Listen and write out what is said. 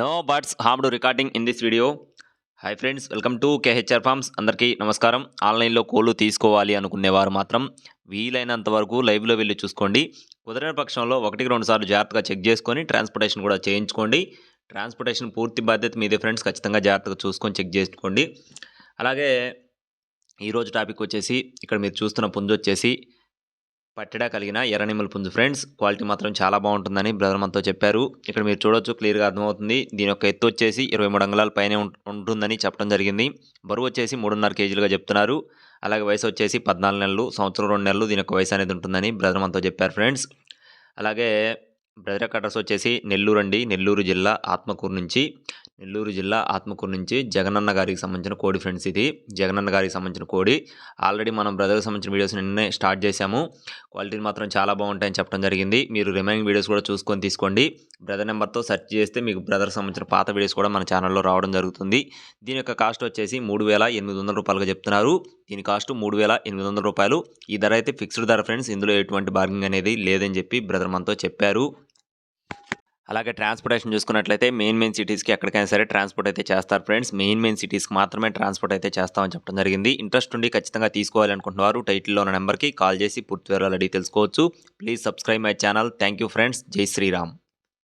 No birds harm recording in this video hi friends welcome to KHR farms అందరికీ నమస్కారం. ఆన్లైన్లో కోళ్ళు తీసుకోవాలి అనుకునేవారు మాత్రం వీలైనంత వరకు లైవ్లో వెళ్ళి చూసుకోండి. కుదరని పక్షంలో ఒకటికి రెండు సార్లు జాగ్రత్తగా చెక్ చేసుకొని ట్రాన్స్పోర్టేషన్ కూడా చేయించుకోండి. ట్రాన్స్పోర్టేషన్ పూర్తి బాధ్యత మీదే ఫ్రెండ్స్ ఖచ్చితంగా జాగ్రత్తగా చూసుకొని చెక్ చేసుకోండి. అలాగే ఈరోజు టాపిక్ వచ్చేసి ఇక్కడ మీరు చూస్తున్న పుంజు వచ్చేసి పట్టడా కలిగిన ఎర్రనిమ్మల పుంజు ఫ్రెండ్స్ క్వాలిటీ మాత్రం చాలా బాగుంటుందని బ్రదర్ మనతో చెప్పారు. ఇక్కడ మీరు చూడొచ్చు క్లియర్గా అర్థమవుతుంది. దీని యొక్క ఎత్తు వచ్చేసి ఇరవై మూడు అంగుళాల పైనే ఉం- ఉంటుందని చెప్పడం జరిగింది. బరువు వచ్చేసి మూడున్నర కేజీలుగా చెప్తున్నారు. అలాగే వయసు వచ్చేసి పద్నాలుగు నెలలు సంవత్సరం రెండు నెలలు దీని యొక్క వయసు అనేది ఉంటుందని బ్రదర్ మనతో చెప్పారు ఫ్రెండ్స్ అలాగే బ్రదర్ యొక్క అడ్రస్ వచ్చేసి నెల్లూరు అండి నెల్లూరు జిల్లా ఆత్మకూరు నుంచి. నెల్లూరు జిల్లా ఆత్మకూరు నుంచి జగనన్న గారికి సంబంధించిన కోడి ఫ్రెండ్స్ ఇది. జగనన్న గారికి సంబంధించిన కోడి. ఆల్రెడీ మనం బ్రదర్కి సంబంధించిన వీడియోస్ నిన్నే స్టార్ట్ చేశాము. క్వాలిటీని మాత్రం చాలా బాగుంటాయని చెప్పడం జరిగింది. మీరు రిమైనింగ్ వీడియోస్ కూడా చూసుకొని తీసుకోండి. బ్రదర్ నెంబర్తో సెర్చ్ చేస్తే మీకు బ్రదర్కి సంబంధించిన పాత వీడియోస్ కూడా మన ఛానల్లో రావడం జరుగుతుంది. దీని యొక్క కాస్ట్ వచ్చేసి మూడు వేల ఎనిమిది వందల రూపాయలుగా చెప్తున్నారు. దీని కాస్ట్ మూడు వేల ఎనిమిది వందల రూపాయలు. ఈ ధర అయితే ఫిక్స్డ్ ధర ఫ్రెండ్స్ ఇందులో ఎటువంటి బార్గింగ్ అనేది లేదని చెప్పి బ్రదర్ మనతో చెప్పారు. అలాగే ట్రాన్స్పోర్టేషన్ చూసుకున్నట్లయితే మెయిన్ మెయిన్ సిటీస్కి ఎక్కడికైనా సరే ట్రాన్స్పోర్ట్ అయితే చేస్తారు ఫ్రెండ్స్ మెయిన్ మెయిన్ సిటీస్కి మాత్రమే ట్రాన్స్పోర్ట్ అయితే చేస్తామని చెప్పడం జరిగింది. ఇంట్రెస్ట్ ఉండి ఖచ్చితంగా తీసుకోవాలనుకుంటున్నారు. టైటిల్లో ఉన్న నెంబర్కి కాల్ చేసి పూర్తి వివరాలు అడిగి తెలుసుకోవచ్చు. Please subscribe my channel thank you friends జై శ్రీరామ్